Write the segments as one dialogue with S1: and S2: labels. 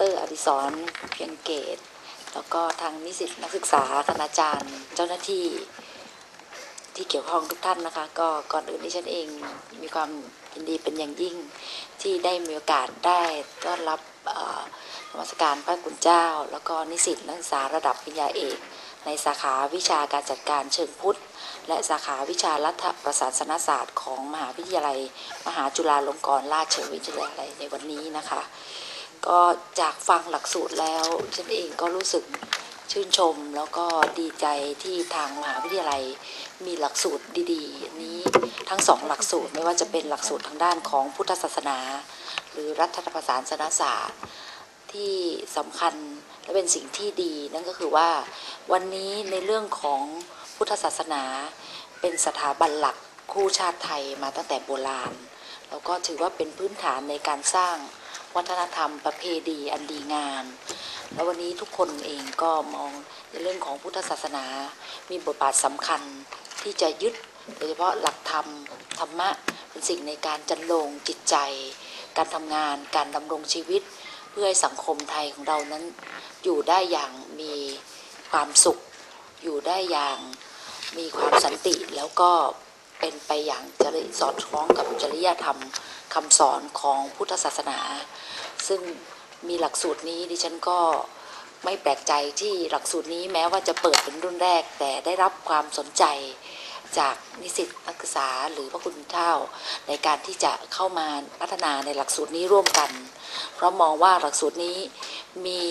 S1: รอดิศรเพียงเกต แล้วก็ทางนิสิตนักศึกษาคณาจารย์ เจ้าหน้าที่ที่เกี่ยวข้องทุกท่านนะคะ ก็ก่อนอื่นที่ฉันเองมีความยินดีเป็นอย่างยิ่งที่ได้มีโอกาสได้ต้อนรับเอ่อนมัสการพระคุณเจ้า แล้วก็นิสิตนักศึกษาระดับปริญญาเอกในสาขาวิชาการจัดการเชิงพุทธ และสาขาวิชารัฐประศาสนศาสตร์ของมหาวิทยาลัย มหาจุฬาลงกรณราชวิทยาลัยในวันนี้นะคะ ก็จากฟังหลักสูตรแล้วฉันเองก็รู้สึกชื่นชมแล้วก็ดีใจที่ทางมหาวิทยาลัยมีหลักสูตรดีๆนนี้ทั้งสองหลักสูตรไม่ว่าจะเป็นหลักสูตรทางด้านของพุทธศาสนา หรือรัฐประศาสนศาสตร์ที่สำคัญและเป็นสิ่งที่ดี นั่นก็คือว่าวันนี้ในเรื่องของพุทธศาสนา เป็นสถาบันหลักคู่ชาติไทยมาตั้งแต่โบราณ แล้วก็ถือว่าเป็นพื้นฐานในการสร้าง วัฒนธรรมประเพณีอันดีงามแล้ววันนี้ทุกคนเองก็มองในเรื่องของพุทธศาสนา มีบทบาทสำคัญที่จะยึดโดยเฉพาะหลักธรรมธรรมะเป็นสิ่งในการจันลงจิตใจ การทำงานการดำรงชีวิต เพื่อให้สังคมไทยของเรานั้น อยู่ได้อย่างมีความสุข อยู่ได้อย่างมีความสันติแล้วก็ เป็นไปอย่างจริสอดคล้องกับจริยธรรมคำสอนของพุทธศาสนา ซึ่งมีหลักสูตรนี้ดิฉันก็ไม่แปลกใจที่หลักสูตรนี้แม้ว่าจะเปิดเป็นรุ่นแรก แต่ได้รับความสนใจจากนิสิตนักศึกษาหรือพระคุณเจ้าในการที่จะเข้ามาพัฒนาในหลักสูตรนี้ร่วมกัน เพราะมองว่าหลักสูตรนี้มี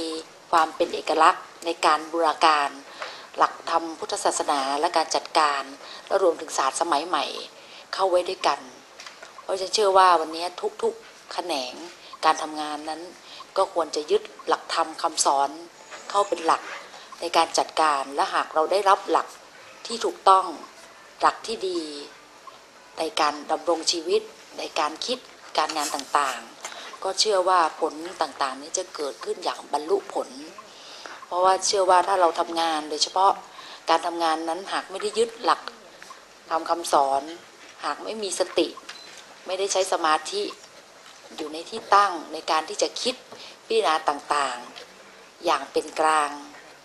S1: ความเป็นเอกลักษณ์ในการบูรการ หลักธรรมพุทธศาสนาและการจัดการ และรวมถึงศาสตร์สมัยใหม่เข้าไว้ด้วยกัน เพราะฉันเชื่อว่าวันนี้ทุกๆแขนงการทำงานนั้น ก็ควรจะยึดหลักธรรมคำสอน เข้าเป็นหลักในการจัดการและหากเราได้รับหลักที่ถูกต้องหลักที่ดี ในการดำรงชีวิต ในการคิดการงานต่างๆ ก็เชื่อว่าผลต่างๆ นี้จะเกิดขึ้นอย่างบรรลุผล เพราะว่าเชื่อว่าถ้าเราทำงานโดยเฉพาะการทำงานนั้นหากไม่ได้ยึดหลักทำคำสอน หากไม่มีสติ ไม่ได้ใช้สมาธิอยู่ในที่ตั้งในการที่จะคิดพิจารณาต่างๆ อย่างเป็นกลาง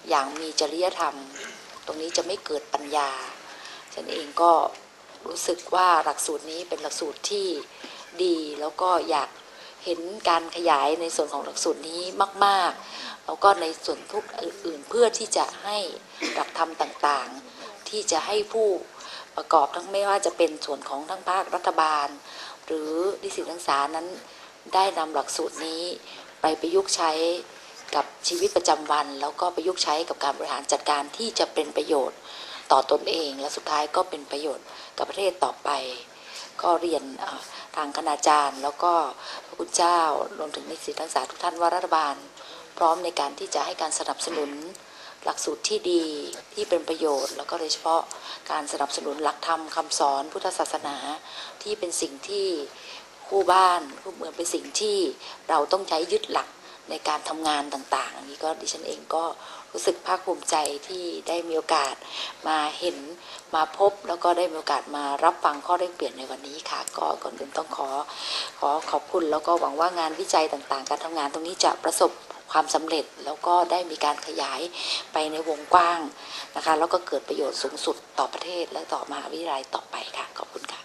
S1: อย่างมีจริยธรรม ตรงนี้จะไม่เกิดปัญญา ฉันเองก็รู้สึกว่าหลักสูตรนี้เป็นหลักสูตรที่ดีแล้วก็อยาก เห็นการขยายในส่วนของหลักสูตรนี้มาก ๆ แล้วก็ในส่วนทุกอื่นเพื่อที่จะให้หลักธรรมต่างๆ ที่จะให้ผู้ประกอบทั้งไม่ว่าจะเป็นส่วนของทั้งภาครัฐบาล หรือนิสิตนักศึกษานั้นได้นำหลักสูตรนี้ไปประยุกต์ใช้กับชีวิตประจำวัน แล้วก็ประยุกต์ใช้กับการบริหารจัดการที่จะเป็นประโยชน์ต่อตนเอง และสุดท้ายก็เป็นประโยชน์กับประเทศต่อไป ก็เรียนทางคณาจารย์ แล้วก็คุณเจ้ารวมถึงนิสิตนักศึกษาทุกท่านว่ารัฐบาล พร้อมในการที่จะให้การสนับสนุนหลักสูตรที่ดีที่เป็นประโยชน์ แล้วก็โดยเฉพาะการสนับสนุนหลักธรรมคำสอนพุทธศาสนาที่เป็นสิ่งที่คู่บ้านคู่เมืองเป็นสิ่งที่เราต้องใช้ยึดหลัก ในการทำงานต่างๆ อันนี้ก็ดิฉันเองก็รู้สึกภาคภูมิใจที่ได้มีโอกาสมาเห็นมาพบ แล้วก็ได้มีโอกาสมารับฟังข้อแลกเปลี่ยนในวันนี้ค่ะ ก็ก่อนอื่นต้องขอขอขอบคุณแล้วก็หวังว่างานวิจัยต่างๆ การทำงานตรงนี้จะประสบความสำเร็จแล้วก็ได้มีการขยายไปในวงกว้างนะคะ แล้วก็เกิดประโยชน์สูงสุดต่อประเทศและต่อมหาวิทยาลัยต่อไปค่ะ ขอบคุณค่ะ